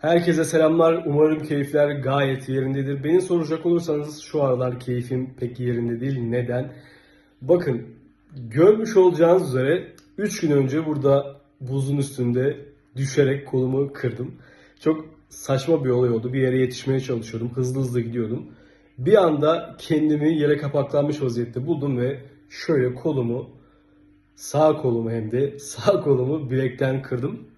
Herkese selamlar. Umarım keyifler gayet yerindedir. Beni soracak olursanız şu aralar keyfim pek yerinde değil. Neden? Bakın görmüş olacağınız üzere 3 gün önce burada buzun üstünde düşerek kolumu kırdım. Çok saçma bir olay oldu. Bir yere yetişmeye çalışıyordum. Hızlı hızlı gidiyordum. Bir anda kendimi yere kapaklanmış vaziyette buldum ve şöyle kolumu sağ kolumu hem de sağ kolumu bilekten kırdım.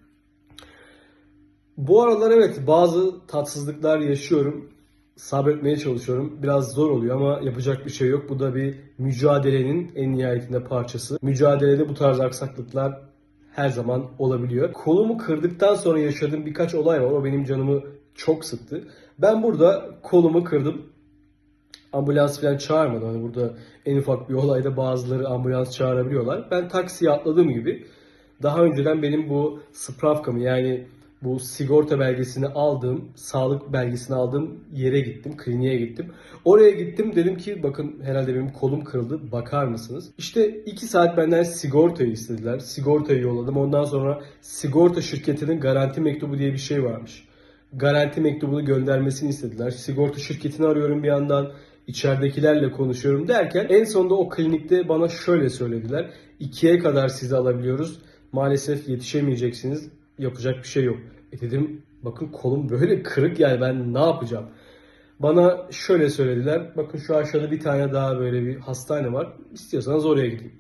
Bu aralar evet bazı tatsızlıklar yaşıyorum. Sabretmeye çalışıyorum. Biraz zor oluyor ama yapacak bir şey yok. Bu da bir mücadelenin en nihayetinde parçası. Mücadelede bu tarz aksaklıklar her zaman olabiliyor. Kolumu kırdıktan sonra yaşadığım birkaç olay var. O benim canımı çok sıktı. Ben burada kolumu kırdım. Ambulans falan çağırmadım. Hani burada en ufak bir olayda bazıları ambulans çağırabiliyorlar. Ben taksiye atladığım gibi daha önceden benim bu spravkamı yani bu sigorta belgesini aldığım, sağlık belgesini aldığım yere gittim, kliniğe gittim. Oraya gittim dedim ki bakın herhalde benim kolum kırıldı bakar mısınız? İşte 2 saat benden sigortayı istediler. Sigortayı yolladım. Ondan sonra sigorta şirketinin garanti mektubu diye bir şey varmış. Garanti mektubunu göndermesini istediler. Sigorta şirketini arıyorum bir yandan. içeridekilerle konuşuyorum derken en sonunda o klinikte bana şöyle söylediler. İkiye kadar sizi alabiliyoruz. Maalesef yetişemeyeceksiniz. Yapacak bir şey yok. E dedim bakın kolum böyle kırık yani ben ne yapacağım? Bana şöyle söylediler. Bakın şu aşağıda bir tane daha böyle bir hastane var. İstiyorsanız oraya gidin.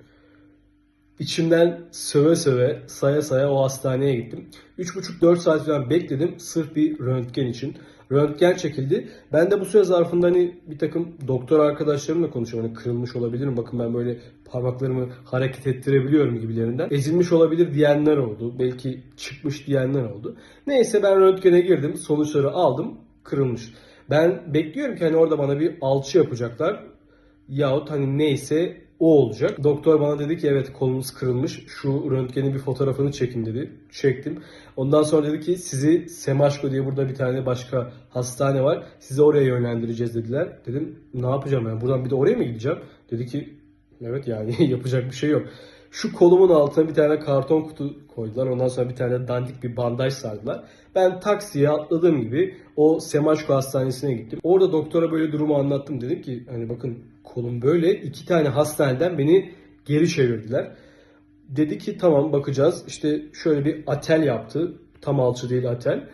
İçimden söve söve, saya saya o hastaneye gittim. 3,5-4 saat falan bekledim sırf bir röntgen için. Röntgen çekildi. Ben de bu süre zarfında hani bir takım doktor arkadaşlarımla konuşuyorum. Hani kırılmış olabilirim. Bakın ben böyle parmaklarımı hareket ettirebiliyorum gibilerinden. Ezilmiş olabilir diyenler oldu. Belki çıkmış diyenler oldu. Neyse ben röntgene girdim. Sonuçları aldım. Kırılmış. Ben bekliyorum ki hani orada bana bir alçı yapacaklar. Yahut hani neyse o olacak. Doktor bana dedi ki evet kolunuz kırılmış. Şu röntgenin bir fotoğrafını çekin dedi. Çektim. Ondan sonra dedi ki sizi Semaşko diye burada bir tane başka hastane var. Sizi oraya yönlendireceğiz dediler. Dedim ne yapacağım ben? Buradan bir de oraya mı gideceğim? Dedi ki evet yani yapacak bir şey yok. Şu kolumun altına bir tane karton kutu koydular. Ondan sonra bir tane dandik bir bandaj sardılar. Ben taksiye atladığım gibi o Semaşko hastanesine gittim. Orada doktora böyle durumu anlattım. Dedim ki hani bakın kolum böyle. iki tane hastaneden beni geri çevirdiler. Dedi ki tamam bakacağız. İşte şöyle bir atel yaptı. Tam alçı değil atel.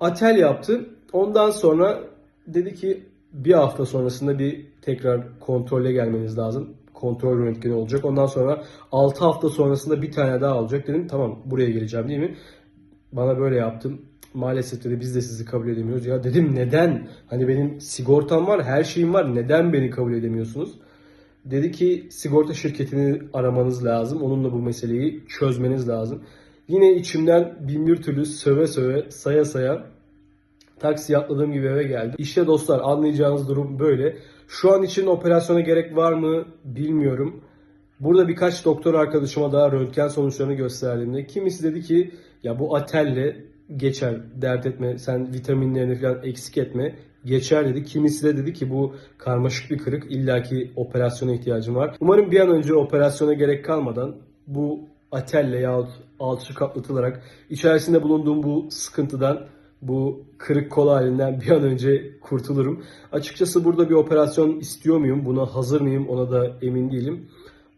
Atel yaptı. Ondan sonra dedi ki bir hafta sonrasında bir tekrar kontrole gelmeniz lazım. Kontrol röntgeni olacak. Ondan sonra 6 hafta sonrasında bir tane daha olacak. Dedim tamam buraya geleceğim değil mi? Bana böyle yaptım. Maalesef dedi biz de sizi kabul edemiyoruz. Ya dedim neden? Hani benim sigortam var, her şeyim var. Neden beni kabul edemiyorsunuz? Dedi ki sigorta şirketini aramanız lazım. Onunla bu meseleyi çözmeniz lazım. Yine içimden bin bir türlü söve söve, saya saya taksiye atladığım gibi eve geldim. İşte dostlar anlayacağınız durum böyle. Şu an için operasyona gerek var mı bilmiyorum. Burada birkaç doktor arkadaşıma daha röntgen sonuçlarını gösterdiğimde kimisi dedi ki ya bu atelle geçer dert etme sen vitaminlerini falan eksik etme geçer dedi. Kimisi de dedi ki bu karmaşık bir kırık illaki operasyona ihtiyacım var. Umarım bir an önce operasyona gerek kalmadan bu atelle yahut alçı kaplatılarak içerisinde bulunduğum bu sıkıntıdan bu kırık kol halinden bir an önce kurtulurum. Açıkçası burada bir operasyon istiyor muyum? Buna hazır mıyım? Ona da emin değilim.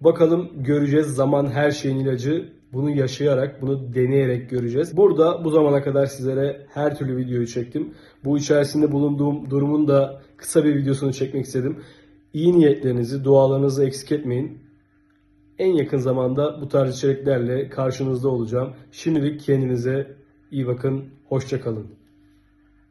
Bakalım göreceğiz. Zaman her şeyin ilacı. Bunu yaşayarak, bunu deneyerek göreceğiz. Burada bu zamana kadar sizlere her türlü videoyu çektim. Bu içerisinde bulunduğum durumun da kısa bir videosunu çekmek istedim. İyi niyetlerinizi, dualarınızı eksik etmeyin. En yakın zamanda bu tarz içeriklerle karşınızda olacağım. Şimdilik kendinize iyi bakın. Hoşçakalın.